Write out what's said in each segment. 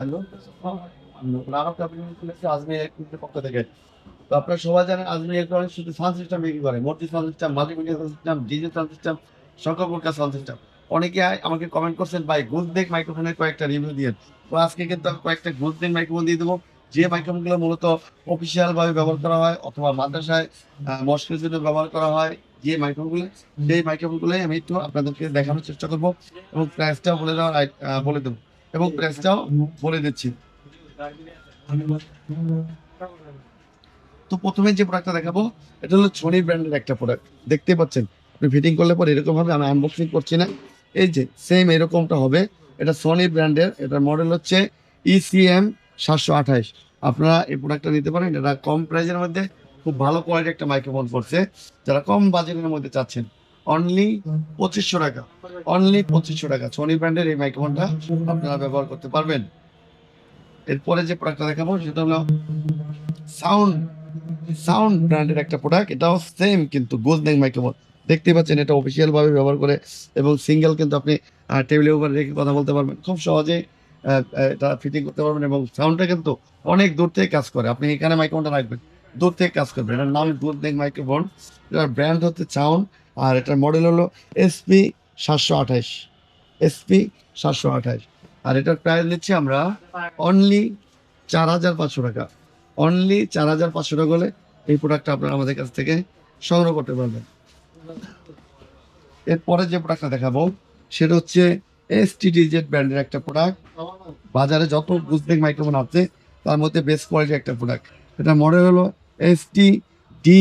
Hello? পক্ষ থেকে। তো শুধু সিস্টেম করে system system system sound system অনেকে আমাকে কমেন্ট করছেন, ভাই গুজদেক মাইক্রোফোনের কয়েকটা রিভিউ দিয়ে। আজকে কিন্তু আমি কয়েকটা গুজদেক মাইক্রোফোন দিয়ে দেবো, যে মাইক্রোফোনগুলো মূলত অফিসিয়াল ভাবে ব্যবহার করা হয় অথবা মাদ্রাসায় মস্কের জন্য ব্যবহার করা হয়, যে মাইক্রোফোনগুলো সেই মাইক্রোফোনগুলোই আমি একটু আপনাদেরকে দেখানোর চেষ্টা করব এবং প্রাইসটাও বলে দেওয়ার বলে দেবো। এবং প্রাইসটাও বলে দিচ্ছি। তো প্রথমে যে প্রোডাক্টটা দেখাবো এটা হলো সোনি ব্র্যান্ডের একটা প্রোডাক্ট দেখতে পাচ্ছেন আপনি ফিটিং করলে পরে এরকম হবে আমি আনবক্সিং করছি না। এই যে সেম এরকমটা হবে। এটা সোনি ব্র্যান্ডের এটার মডেল হচ্ছে E ইসিএম সাতশো আঠাইশ আপনারা এই প্রোডাক্টটা নিতে পারেন এটা কম প্রাইসের মধ্যে খুব ভালো কোয়ালিটির একটা মাইক্রোফোন পড়ছে। যারা কম বাজেটের মধ্যে চাচ্ছেন অনলি পঁচিশশো টাকা। অনলি পঁচিশশো টাকা সোনি ব্র্যান্ডের এই মাইক্রোফোনটা আপনারা ব্যবহার করতে পারবেন। এরপরে যে প্রোডাক্টটা দেখাবো, সেটা হলো সাউন্ড সাউন্ড ব্র্যান্ডের একটা প্রোডাক্ট এটাও সেম কিন্তু গোলডেন মাইক্রোফোন দেখতে পাচ্ছেন, এটা অফিসিয়াল ভাবে ব্যবহার করে এবং সিঙ্গেল কিন্তু আপনি টেবিলের উপর রেখে কথা বলতে পারবেন। খুব সহজে এটা ফিটিং করতে পারবেন এবং সাউন্ডটা কিন্তু অনেক দূর থেকে কাজ করে। আপনি এখানে মাইক্রোফোনটা রাখবেন, দূর থেকে কাজ করবে এটার নাম গোলডেন মাইক্রোফোন এটার ব্র্যান্ড হচ্ছে সাউন্ড আর এটার মডেল হলো এসপি সাতশো আঠাইশ এসপি সাতশো আঠাইশ আর এটার প্রাইস নিচ্ছি আমরা অনলি চার হাজার পাঁচশো টাকা। অনলি চার হাজার পাঁচশো টাকা হলে এই প্রোডাক্টটা আপনারা আমাদের কাছ থেকে সংগ্রহ করতে পারবেন। এরপরে যে প্রোডাক্টটা দেখাবো, সেটা হচ্ছে এস জেড ব্র্যান্ডের একটা প্রোডাক্ট বাজারে যত বুজবেক মাইক্রোফোন আছে, তার মধ্যে বেস্ট কোয়ালিটির একটা প্রোডাক্ট এটা মডেল হলো এস টি ডি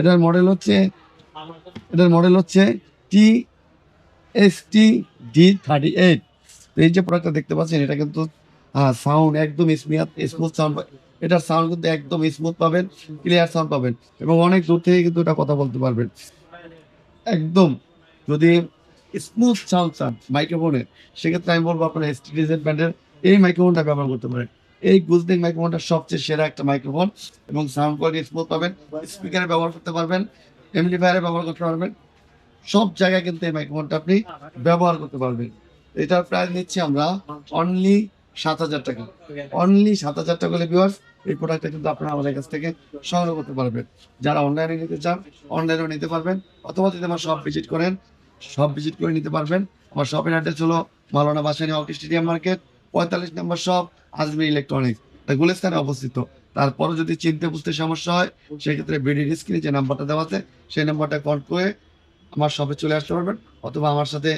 এটার মডেল হচ্ছে এটার মডেল হচ্ছে T S T D thirty eight এই যে প্রোডাক্টটা দেখতে পাচ্ছেন, এটা কিন্তু সাউন্ড একদম স্মিয়াত স্মুথ সাউন্ড এটার সাউন্ড কিন্তু একদম স্মুথ পাবেন ক্লিয়ার সাউন্ড পাবেন এবং অনেক দূর থেকে কিন্তু এটা কথা বলতে পারবেন। একদম, যদি স্মুথ সাউন্ড চান মাইক্রোফোনের সেক্ষেত্রে আমি বলব আপনার এসটিডিজেড ব্র্যান্ডের এই মাইক্রোফোনটা ব্যবহার করতে পারেন। এই গুজদিং মাইক্রোফোনটা সবচেয়ে সেরা একটা মাইক্রোফোন এবং সাউন্ড কোয়ালিটি স্মুথ পাবেন স্পিকারে ব্যবহার করতে পারবেন এমপ্লিফায়ারে ব্যবহার করতে পারবেন। সব জায়গায় কিন্তু এই মাইক্রোফোনটা আপনি ব্যবহার করতে পারবেন। এটার প্রাইস নিচ্ছি আমরা অনলি সাত হাজার টাকা। অনলি সাত হাজার টাকা ভিউয়ার্স এই প্রোডাক্টটা কিন্তু আপনারা আমাদের কাছ থেকে সংগ্রহ করতে পারবেন। যারা অনলাইনে নিতে চান অনলাইনেও নিতে পারবেন। অথবা যদি আমার শপ ভিজিট করেন সব ভিজিট করে নিতে পারবেন। আমার শপের অ্যাড্রেস হলো Maulana Bhasani hockey stadium market, পঁয়তাল্লিশ নম্বর শপ আজমি ইলেকট্রনিক্স এটা গুলিস্তানে অবস্থিত। তারপরে যদি চিনতে বুঝতে সমস্যা হয়, সেক্ষেত্রে বিডির স্ক্রিনে যে নাম্বারটা দেওয়া আছে, সেই নাম্বারটা কল করে আমার শপে চলে আসতে পারবেন অথবা আমার সাথে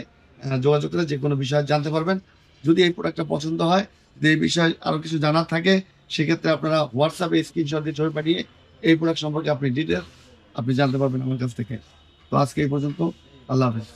যোগাযোগ করে যে কোনো বিষয় জানতে পারবেন। যদি এই প্রোডাক্টটা পছন্দ হয়, যদি এই বিষয়ে আরও কিছু জানার থাকে, সেক্ষেত্রে আপনারা হোয়াটসঅ্যাপে স্ক্রিনশট দিয়ে ছবি পাঠিয়ে এই প্রোডাক্ট সম্পর্কে আপনি ডিটেলস আপনি জানতে পারবেন আমার কাছ থেকে। তো আজকে এই পর্যন্ত, আল্লাহ হাফেজ।